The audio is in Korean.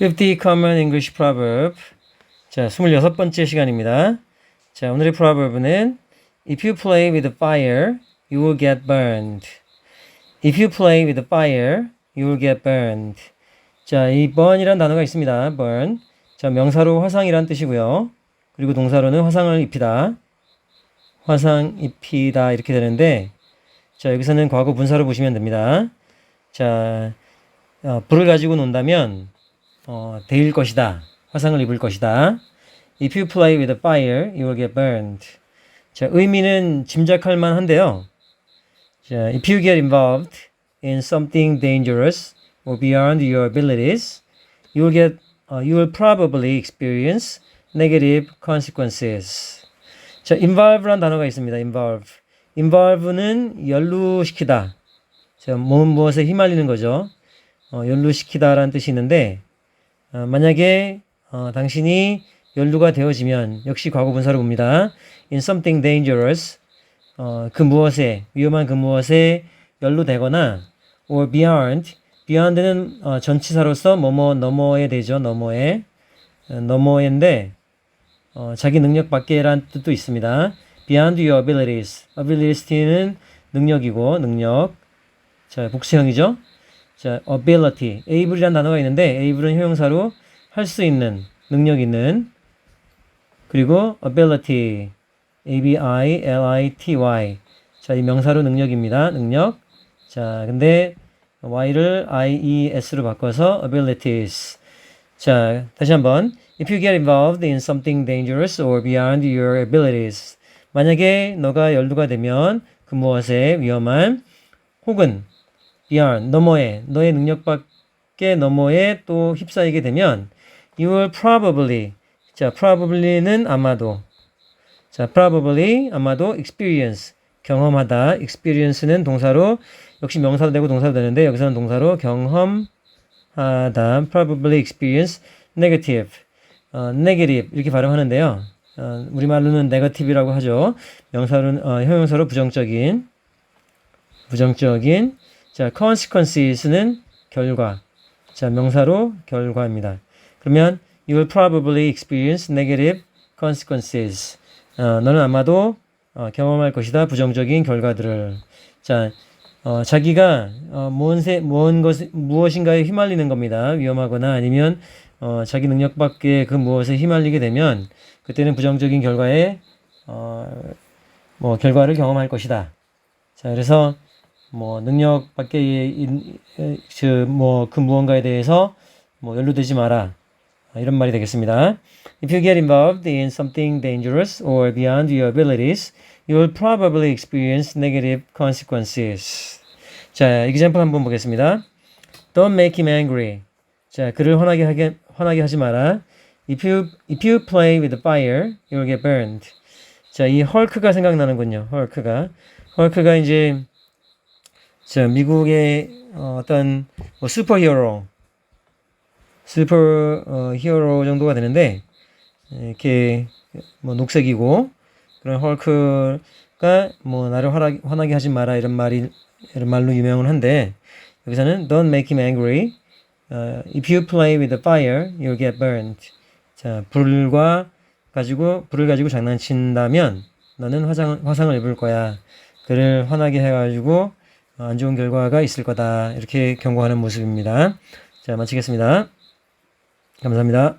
50 Common English Proverb. 자, 26번째 시간입니다. 자, 오늘의 proverb는 If you play with fire, you will get burned. If you play with fire, you will get burned. 자, 이 burn이라는 단어가 있습니다. burn. 자, 명사로 화상이란 뜻이고요. 그리고 동사로는 화상을 입히다. 화상 입히다 이렇게 되는데 자, 여기서는 과거 분사로 보시면 됩니다. 자, 어, 불을 가지고 논다면 어, 데일 것이다. 화상을 입을 것이다. If you play with fire, you will get burned. 자, 의미는 짐작할 만한데요. 자, if you get involved in something dangerous or beyond your abilities, you will get, uh, you will probably experience negative consequences. 자, involve란 단어가 있습니다. involve. involve는 연루시키다. 자, 몸 무엇에 휘말리는 거죠. 어, 연루시키다라는 뜻이 있는데, 어, 만약에 어, 당신이 연루가 되어지면 역시 과거 분사로 봅니다. in something dangerous 어, 그 무엇에 위험한 그 무엇에 연루되거나 or beyond beyond는 어, 전치사로서 뭐뭐 너머에 되죠. 너머에 어, 너머인데 어, 자기 능력 밖에란 뜻도 있습니다. beyond your abilities abilities는 능력이고 능력 자 복수형이죠. 자, ability. able이라는 단어가 있는데 able은 형용사로 할 수 있는, 능력 있는. 그리고 ability. a b i l i t y. 자, 이 명사로 능력입니다. 능력. 자, 근데 y를 i e s로 바꿔서 abilities. 자, 다시 한번. If you get involved in something dangerous or beyond your abilities. 만약에 너가 연루가 되면 그 무엇에 위험한 혹은 beyond 너머에 너의 능력 밖에 너머에 또 휩싸이게 되면 you will probably 자 probably는 아마도 자 probably 아마도 experience 경험하다 experience는 동사로 역시 명사도 되고 동사도 되는데 여기서는 동사로 경험하다 probably experience negative 어, negative 이렇게 발음하는데요 어, 우리말로는 negative이라고 하죠 명사로는 어, 형용사로 부정적인 부정적인 자, consequences는 결과. 자, 명사로 결과입니다. 그러면 you will probably experience negative consequences. 어, 너는 아마도 어, 경험할 것이다. 부정적인 결과들을. 자, 어, 자기가 어, 무엇에, 무언 것, 무엇인가에 휘말리는 겁니다. 위험하거나 아니면 어, 자기 능력 밖에 그 무엇에 휘말리게 되면 그때는 부정적인 결과에 어, 뭐 결과를 경험할 것이다. 자, 그래서 뭐 능력 밖에 그뭐 그 무언가에 대해서 뭐 연루되지 마라 이런 말이 되겠습니다. If you get involved in something dangerous or beyond your abilities, you will probably experience negative consequences. 자, example 한번 보겠습니다. Don't make him angry. 자, 그를 화나게 하게 화나게 하지 마라. If you if you play with fire, you will get burned. 자, 이 헐크가 생각나는군요. 헐크가 헐크가 이제 자, 미국의 어, 어떤 뭐 슈퍼 히어로, 슈퍼 어, 히어로 정도가 되는데 이렇게 뭐 녹색이고 그런 헐크가 뭐 나를 화나게, 화나게 하지 마라 이런 말이 이런 말로 유명은 한데 여기서는 don't make him angry. 어, if you play with the fire, you'll get burned. 자, 불과 가지고 불을 가지고 장난친다면 너는 화상 화상을 입을 거야. 그를 화나게 해가지고 안 좋은 결과가 있을 거다. 이렇게 경고하는 모습입니다. 자, 마치겠습니다. 감사합니다.